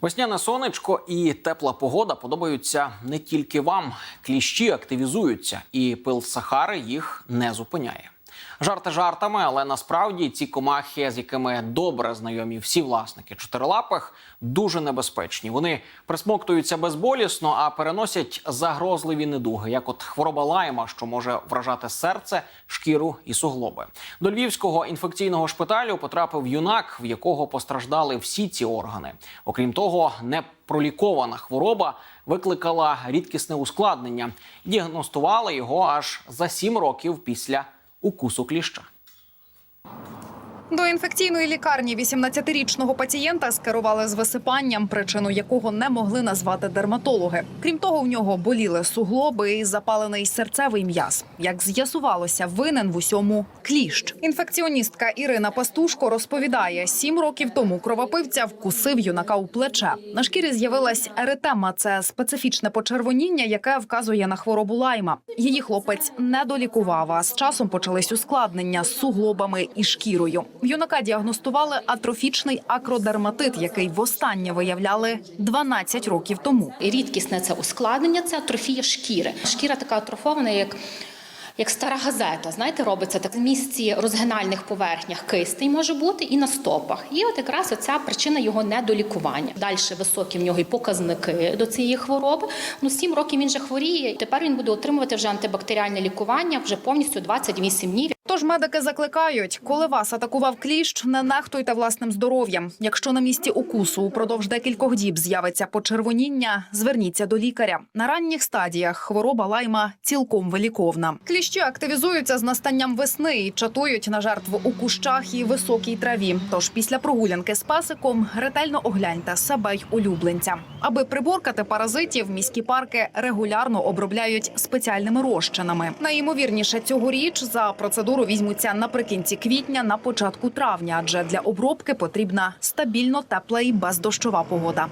Весняне сонечко і тепла погода подобаються не тільки вам. Кліщі активізуються, і пил Сахари їх не зупиняє. Жарти жартами, але насправді ці комахи, з якими добре знайомі всі власники чотирилапих, дуже небезпечні. Вони присмоктуються безболісно, а переносять загрозливі недуги, як от хвороба лайма, що може вражати серце, шкіру і суглоби. До львівського інфекційного шпиталю потрапив юнак, в якого постраждали всі ці органи. Окрім того, непролікована хвороба викликала рідкісне ускладнення. Діагностували його аж за сім років після okusu klišča. До інфекційної лікарні 18-річного пацієнта скерували з висипанням, причину якого не могли назвати дерматологи. Крім того, у нього боліли суглоби і запалений серцевий м'яз. Як з'ясувалося, винен в усьому кліщ. Інфекціоністка Ірина Пастушко розповідає, сім років тому кровопивця вкусив юнака у плече. На шкірі з'явилась еретема. Це специфічне почервоніння, яке вказує на хворобу лайма. Її хлопець не долікував. А з часом почались ускладнення з суглобами і шкірою. Юнака діагностували атрофічний акродерматит, який востаннє виявляли 12 років тому. Рідкісне це ускладнення, це атрофія шкіри. Шкіра така атрофована, як. Як стара газета, знаєте, робиться так в місці розгинальних поверхнях кистень може бути і на стопах. І от якраз оця причина його недолікування. Далі високі в нього і показники до цієї хвороби. Ну, 7 років він вже хворіє. Тепер він буде отримувати вже антибактеріальне лікування вже повністю 28 днів. Тож медики закликають, коли вас атакував кліщ, не нехтуйте власним здоров'ям. Якщо на місці укусу упродовж декількох діб з'явиться почервоніння, зверніться до лікаря. На ранніх стадіях хвороба лайма цілком виліковна. Кліщі активізуються з настанням весни і чатують на жертву у кущах і високій траві. Тож після прогулянки з пасиком ретельно огляньте себе й улюбленця. Аби приборкати паразитів, міські парки регулярно обробляють спеціальними розчинами. Найімовірніше цьогоріч за процедуру візьмуться наприкінці квітня, на початку травня, адже для обробки потрібна стабільно тепла і бездощова погода.